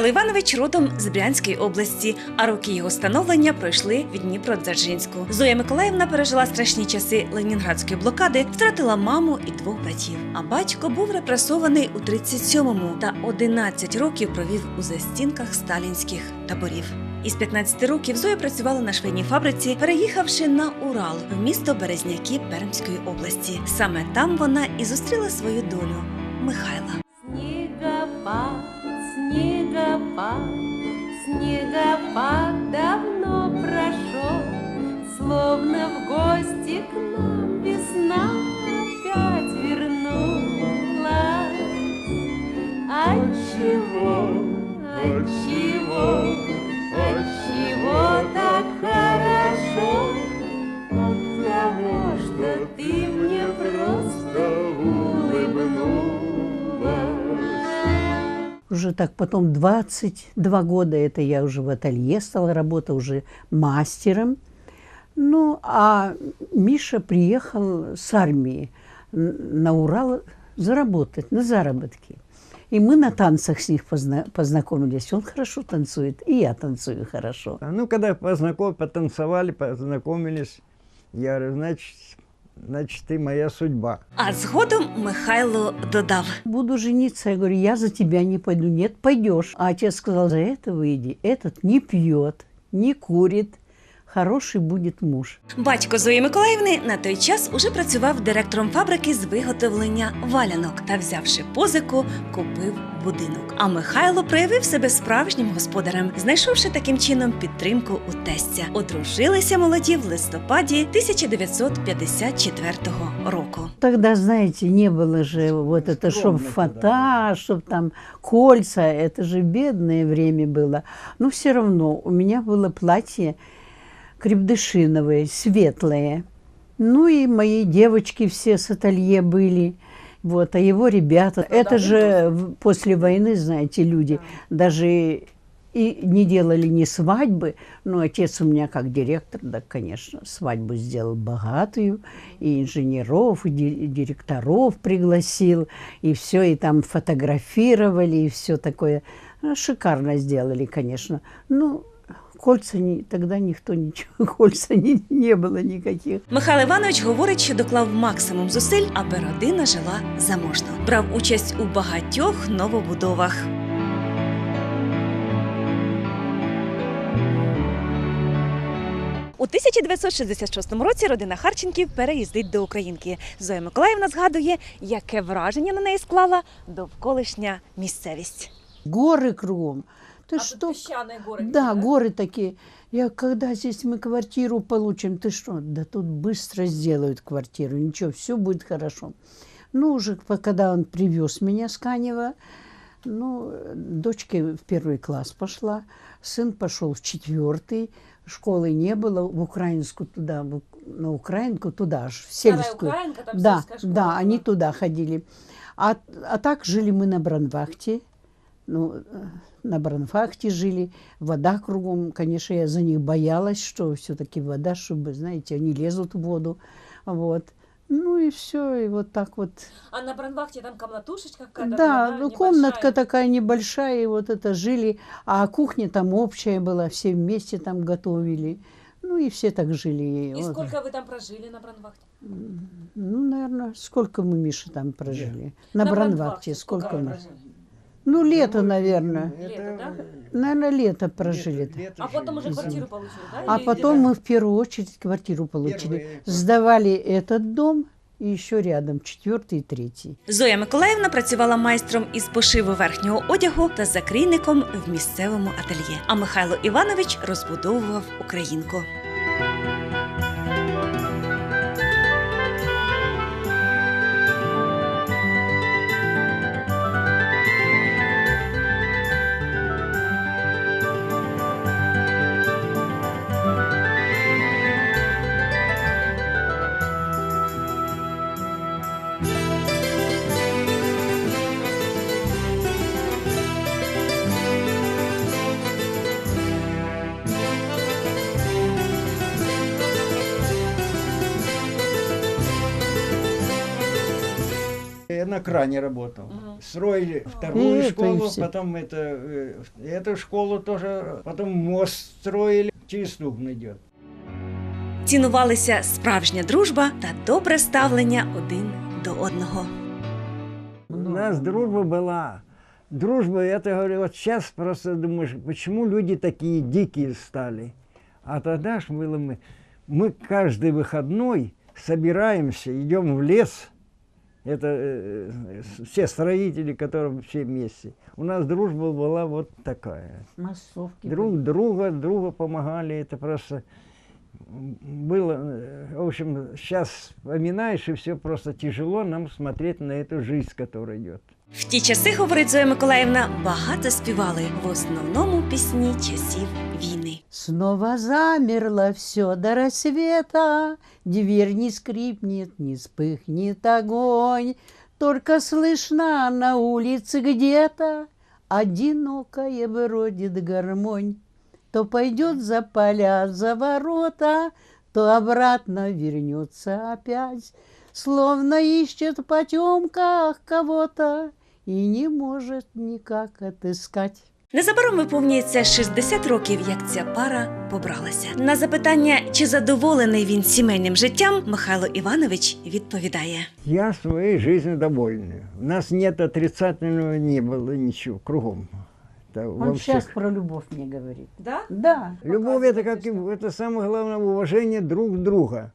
Михайло Іванович родом з Брянської області, а роки його становлення пройшли в Дніпродзержинську. Зоя Миколаївна пережила страшні часи ленінградської блокади, втратила маму і двох братів. А батько був репресований у 37-му та 11 років провів у застінках сталінських таборів. Із 15 років Зоя працювала на швейній фабриці, переїхавши на Урал в місто Березняки Пермської області. Саме там вона і зустріла свою долю Михайла. 啊 Уже так потом 22 года это я уже в ателье стала работать, уже мастером. Ну, а Миша приехал с армии на Урал заработать, на заработки. И мы на танцах с них позна- познакомились. Он хорошо танцует, и я танцую хорошо. А Ну, когда познаком, потанцевали, познакомились, я говорю, значит, значит, ты моя судьба. А згодом Михайло додав: Буду жениться. Я говорю, я за тебя не пойду. Нет, пойдешь. А отец сказал, за это выйди. Этот не пьет, не курит. Хороший будет муж. батько Зої Миколаївни на той час уже працював директором фабрики з виготовлення валянок та, взявши позику, купив будинок. А Михайло проявив себе справжнім господарем, знайшовши таким чином підтримку у тестя. Одружилися молоді в листопаді 1954 року. Тогда, знаете, не было же вот это, чтоб Скромно фата, чтоб там кольца, это же бедное время было. Но все равно у меня было платье Крепдышиновое, светлое. Ну и мои девочки все с ателье были. Вот, а его ребята, это же в- после войны, знаете, люди даже и не делали ни свадьбы, но отец у меня как директор, да, конечно, свадьбу сделал богатую, и инженеров, и директоров пригласил, и все, и там фотографировали, и все такое. Ну, Шикарно сделали, конечно. Ну, кольца не, тогда никто ничего, кольца не, не было никаких. Михайло Іванович говорить, що доклав максимум зусиль, аби родина жила заможно. Брав участь у багатьох новобудовах. У 1966 році родина Харченків переїздить до Українки. Зоя Миколаївна згадує, яке враження на неї склала довколишня місцевість. Горы кругом. Ты что? песчаные горы. Да, горы такие. Я, когда здесь мы квартиру получим, ты что? Да тут быстро сделают квартиру, ничего, все будет хорошо. Ну, уже когда он привез меня с Канева, ну, дочка в первый класс пошла, сын пошел в четвертый, школы не было, в украинскую туда, в- на украинку туда же, в сельскую. да, да, они туда ходили. А, а так жили мы на Бранвахте. Ну, э, на Бранвахте жили, вода кругом. Конечно, я за них боялась, что все-таки вода, чтобы, знаете, они лезут в воду. Вот. Ну и все, и вот так вот. А на Бранвахте там комнатушечка какая-то да, ну комнатка такая небольшая, и вот это жили. А кухня там общая была, все вместе там готовили. Ну и все так жили. Вот. вы там прожили на Бранвахте? Ну, наверное, сколько мы, Миша, там прожили? На, На Бранвахте, Бранвахте сколько, сколько мы? прожили? Ну, лето, наверное. Лето, да? Наверное, лето прожили. Лето- лето А потом уже жили. квартиру получили, да? А Или- потом мы в первую очередь квартиру получили. Первые- Сдавали этот дом и еще рядом четвертый и третий. Зоя Миколаївна працювала майстром із пошиву верхнього одягу та закрійником в місцевому ательє. А Михайло Іванович розбудовував Українку. Я на кране работал. строили вторую И это, и школу, все. потом это, э, эту школу тоже, потом мост строили, через Стугн идет. Цінувалися справжня дружба та добре ставлення один до одного. У нас дружба была. Дружба, это говорю, вот сейчас просто думаешь, почему люди такие дикие стали. А тогда ж было мы, мы каждый выходной собираемся, идем в лес. Это э, э, все строители, которые все вместе. У нас дружба была вот такая. Массовки. Друг друга, друга помогали. Это просто м, было, э, в общем, сейчас вспоминаешь, и все просто тяжело нам смотреть на эту жизнь, которая идет. В ті часи, говорить Зоя Миколаївна, багато співали в основному пісні часів війни. Снова замерло все до рассвета, Дверь не скрипнет, не вспыхнет огонь, Только слышна на улице где-то Одинокая бродит гармонь. То пойдет за поля, за ворота, То обратно вернется опять, Словно ищет в потемках кого-то И не может никак отыскать. Незабаром виповнюється 60 років, як ця пара побралася. На запитання, чи задоволений він сімейним життям, Михайло Іванович відповідає: Я своей жизнью довольный. У нас нет отрицательного, не было ничего кругом. Это во Он всех. сейчас про любовь мне говорит. Да? Да. Любовь это как и- это самое главное уважение друг друга.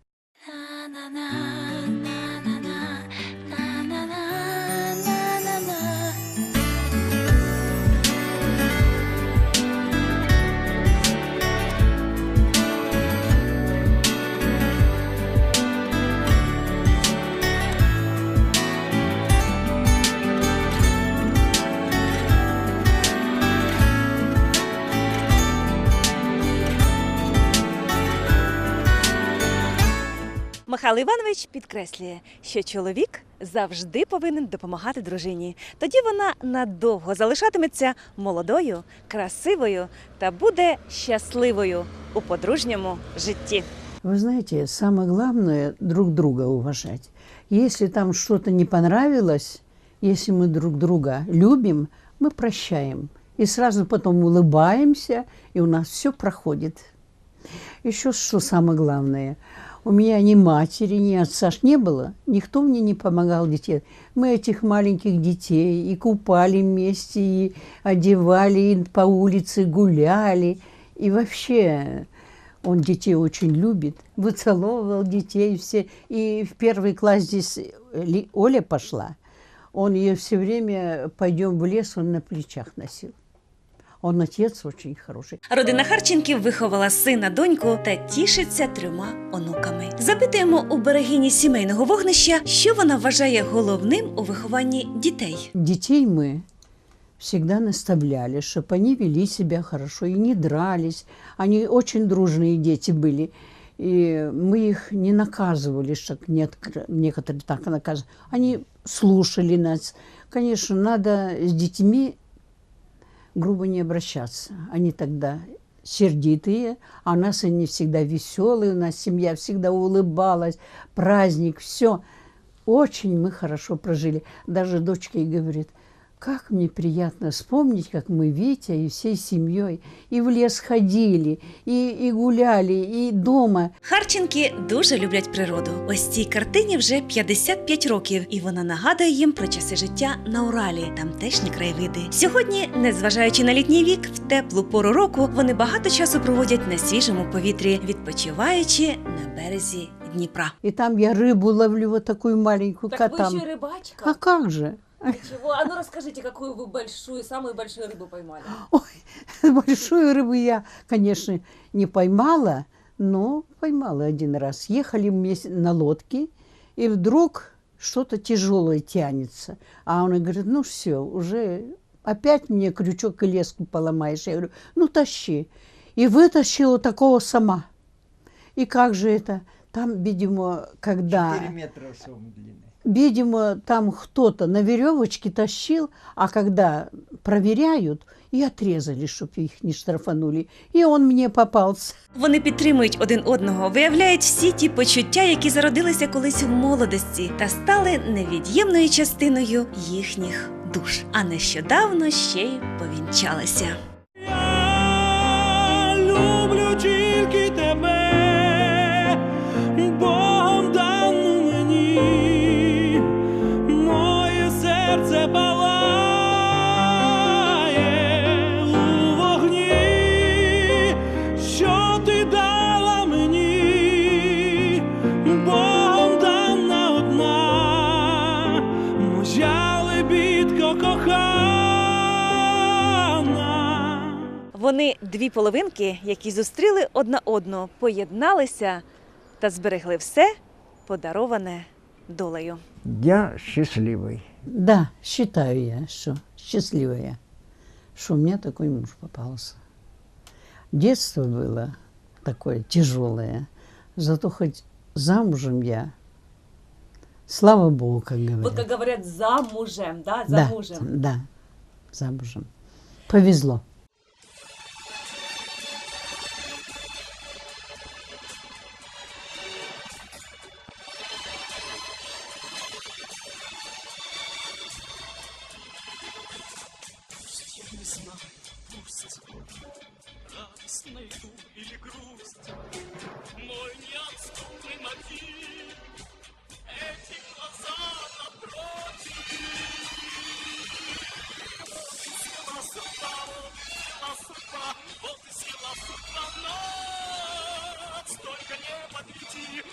Михайло Іванович підкреслює, що чоловік завжди повинен допомагати дружині. Тоді вона надовго залишатиметься молодою, красивою та буде щасливою у подружньому житті. Вы знаете, самое главное друг друга уважать. Если там что-то не понравилось, если мы друг друга любим, мы прощаем. И сразу потом улыбаемся, и у нас все проходит. Еще что самое главное. У меня ни матери, ни отца ж не было. Никто мне не помогал детей. Мы этих маленьких детей и купали вместе, и одевали, и по улице гуляли. И вообще он детей очень любит, выцеловывал детей все. И в первый класс здесь Оля пошла. Он ее все время пойдем в лес, он на плечах носил. Он отец очень хороший. Родина Харченків виховала сина, доньку та тішиться трьома онуками. Запитуємо у берегині сімейного вогнища, що вона вважає головним у вихованні дітей. Детей мы всегда наставляли, чтобы они вели себя хорошо и не дрались. Они очень дружные дети были. И мы их не наказывали, что некоторые так наказывают. Они слушали нас. Конечно, надо с детьми Грубо не обращаться. Они тогда сердитые, а у нас они всегда веселые, у нас семья всегда улыбалась, праздник, все. Очень мы хорошо прожили. Даже дочка и говорит, как мне приятно вспомнить, как мы Витя и всей семьей и в лес ходили, и, и гуляли, и дома. Харченки дуже люблять природу. Ось цій картині вже 55 років, і вона нагадує їм про часи життя на Уралі, тамтешні краєвиди. Сьогодні, незважаючи на літній вік, в теплу пору року вони багато часу проводять на свіжому повітрі, відпочиваючи на березі Дніпра. И там я рыбу ловлю вот такую маленькую Так котам. вы еще и рыбачка. А как же? Чего? А ну расскажите, какую вы большую, самую большую рыбу поймали? Большую рыбу я, конечно, не поймала, но поймала один раз. Ехали вместе на лодке, и вдруг что-то тяжелое тянется. А он говорит, ну все, уже опять мне крючок и леску поломаешь. Я говорю, ну тащи. И вытащила такого сама. И как же это? Там, видимо, когда... 4 метра сом длины. Видимо, там кто-то на веревочке тащил, а когда проверяют, и отрезали, чтобы их не штрафанули. И он мне попался. Вони підтримують один одного, виявляють всі ті почуття, які зародилися колись в молодості, та стали невід'ємною частиною їхніх душ, а нещодавно ще й повінчалися. Лебідко кохана. Вони дві половинки, які зустріли одна одну, поєдналися та зберегли все, подароване долею. Я счастливый. Да, считаю я, что счастливая, что у меня такой муж попался. Детство было такое тяжелое, зато хоть замужем я, слава Богу, как говорят. Вот как говорят, замужем, да, да, замужем. да, замужем. Повезло. Мой неотступный мотив, эти глаза напротив. Сила судьба, вот сила судьба, вот и сила судьба нас. Только не подведи,